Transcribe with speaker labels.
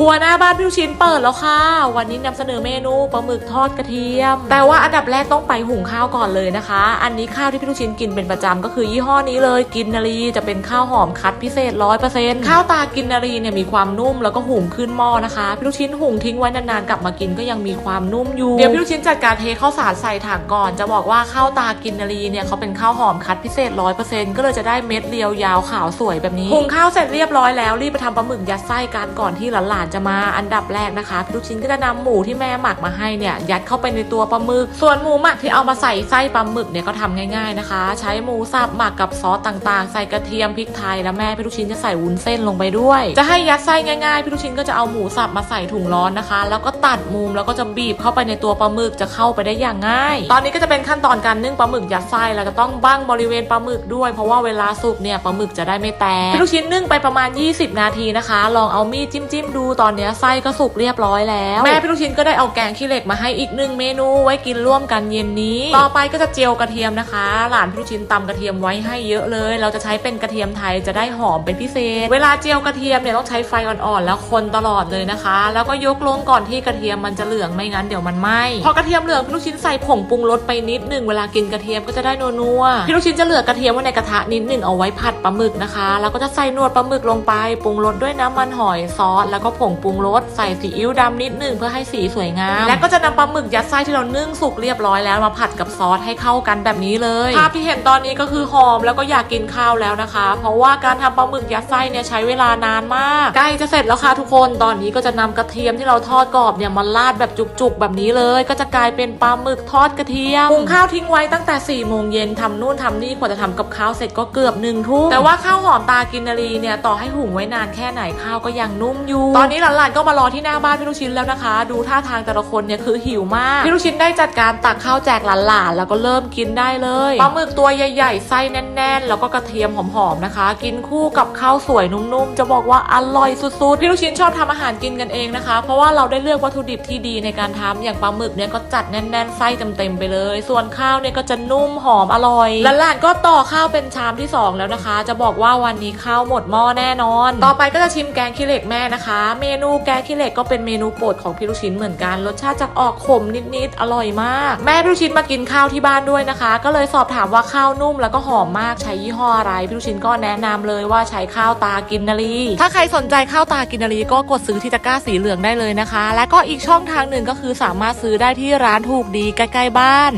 Speaker 1: ครัวหน้าบ้านพี่ลูกชิ้นเปิดแล้วค่ะ วันนี้นำเสนอเมนูปลาหมึกทอดกระเทียม แต่ว่าอันดับแรกต้องไปหุงข้าวก่อนเลยนะคะ อันนี้ข้าวที่พี่ลูกชิ้นกินเป็นประจำก็คือยี่ห้อนี้เลยกินนารีจะเป็นข้าวหอมคัดพิเศษร้อยเปอร์เซ็นต์ข้าวตากินนารีเนี่ยมีความนุ่มแล้วก็หุงขึ้นหม้อนะคะพี่ลูกชิ้นหุงทิ้งไว้นานๆกลับมากินก็ยังมีความนุ่มอยู่เดี๋ยวพี่ลูกชิ้นจัดการเทข้าวสารใส่ถังก่อน จะบอกว่าข้าวตากินนารีเนี่ยเขาเป็นข้าวหอมคัดพิเศษร้อยเปอร์เซ็นต์ก็เลยจะได้เม็ดเรียวยาวขาวสวยแบบนี้หุงข้าวเสร็จเรียบร้อยแล้วรีบไปทำปลาหมึกยัดไส้กันก่อนที่หลานจะมาอันดับแรกนะคะพี่ลูกชิ้นก็จะนำหมูที่แม่หมักมาให้เนี่ยยัดเข้าไปในตัวปลาหมึก ส่วนหมูหมักที่เอามาใส่ไส้ปลาหมึกเนี่ยก็ทำง่ายๆนะคะ ใช้หมูสับหมักกับซอสต่างๆ ใส่กระเทียมพริกไทยแล้วแม่พี่ลูกชิ้นจะใส่วุ้นเส้นลงไปด้วย จะให้ยัดไส้ง่ายๆพี่ลูกชิ้นก็จะเอาหมูสับมาใส่ถุงร้อนนะคะ แล้วก็ตัดมุมแล้วก็จะบีบเข้าไปในตัวปลาหมึกจะเข้าไปได้อย่างง่าย ตอนนี้ก็จะเป็นขั้นตอนการนึ่งปลาหมึกยัดไส้เราจะต้องบั้งบริเวณปลาหมึกด้วย เพราะว่าเวลาสุกเนี่ยปลาหมึกจะได้ไม่แตกพี่ลูกชิ้นนึ่งไปประมาณ 20 นาทีนะคะ ลองเอามีดจิ้มๆดูตอนเนี้ยไส้ก็สุกเรียบร้อยแล้ว แม่พี่ลูกชิ้นก็ได้เอาแกงขี้เหล็กมาให้อีกหนึ่งเมนูไว้กินร่วมกันเย็นนี้ ต่อไปก็จะเจียวกระเทียมนะคะ หลานพี่ลูกชิ้นตำกระเทียมไว้ให้เยอะเลย เราจะใช้เป็นกระเทียมไทยจะได้หอมเป็นพิเศษ เวลาเจียวกระเทียมเนี่ยต้องใช้ไฟอ่อนๆแล้วคนตลอดเลยนะคะ แล้วก็ยกลงก่อนที่กระเทียมมันจะเหลืองไม่งั้นเดี๋ยวมันไหม้พอกระเทียมเหลืองพี่ลูกชิ้นใส่ผงปรุงรสไปนิดหนึ่งเวลากินกระเทียมก็จะได้นัวๆพี่ลูกชิ้นจะเหลือกระเทียมไว้ในกระทะนิดหนึ่งเอาไว้ผัดปลาหมึกนะคะ แล้วก็จะใส่นวดปลาหมึกลงไปปรุงรสด้วยน้ำมันหอยซอสแล้วก็ผงปรุงรสใส่ซีอิ๊วดำนิดหนึ่งเพื่อให้สีสวยงาม แล้วก็จะนำปลาหมึกยัดไส้ที่เรานึ่งสุกเรียบร้อยแล้วมาผัดกับซอสให้เข้ากันแบบนี้เลย ภาพที่เห็นตอนนี้ก็คือหอมแล้วก็อยากกินข้าวแล้วนะคะ เพราะว่าการทำปลาหมึกยัดไส้เนี่ยใช้เวลานานมาก ใกล้จะเสร็จแล้วค่ะทุกคนตอนนี้ก็จะนำกระเทียมที่เราทอดกรอบเนี่ยมาราดแบบจุกๆ แบบนี้เลย ก็จะกลายเป็นปลาหมึกทอดกระเทียมหุงข้าวทิ้งไว้ตั้งแต่4ี่โมงเย็นทำนู่นทำนี่กว่าจะทำกับข้าวเสร็จก็เกือบหนึ่งทุ่มแต่ว่าข้าวหอมตากินนารีเนี่ยต่อให้หุงไว้นานแค่ไหนข้าวก็ยังนุ่มอยู่ ตอนนี้หลานๆก็มารอที่หน้าบ้านพี่ลูกชิ้นแล้วนะคะ ดูท่าทางแต่ละคนเนี่ยคือหิวมากพี่ลูกชิ้นได้จัดการตักข้าวแจกหลานๆแล้วก็เริ่มกินได้เลยปลาหมึกตัวใหญ่ๆไส้แน่น ๆ แล้วก็กระเทียมหอมๆนะคะ กินคู่กับข้าวสวยนุ่มๆจะบอกว่าอร่อยสุดๆพี่ลูกชิ้นชอบทำอาหารกินกันเองนะคะ เพราะว่าเราได้เลือกวัตถุดิบที่ดีในการทำอย่างปลาหมึกเนี่ยก็จัดแน่นๆไส้เต็มๆไปเลย ส่วนข้าวเนี่ยก็จะนุ่มหอมอร่อยหลานๆก็ต่อข้าวเป็นชามที่สองแล้วนะคะ จะบอกว่าวันนี้ข้าวหมดหม้อแน่นอน ต่อไปก็จะชิมแกงขี้เหล็กแม่นะคะเมนูแกงขี้เหล็กก็เป็นเมนูโปรดของพี่ลูกชิ้นเหมือนกัน รสชาติจะออกขมนิดๆ อร่อยมาก แม่พี่ลูกชิ้นมากินข้าวที่บ้านด้วยนะคะ ก็เลยสอบถามว่าข้าวนุ่มแล้วก็หอมมากใช้ยี่ห้ออะไร พี่ลูกชิ้นก็แนะนำเลยว่าใช้ข้าวตากินนารีถ้าใครสนใจข้าวตากินนารีก็กดซื้อที่ตะกร้าสีเหลืองได้เลยนะคะ และก็อีกช่องทางหนึ่งก็คือสามารถซื้อได้ที่ร้านถูกดีใกล้ๆบ้าน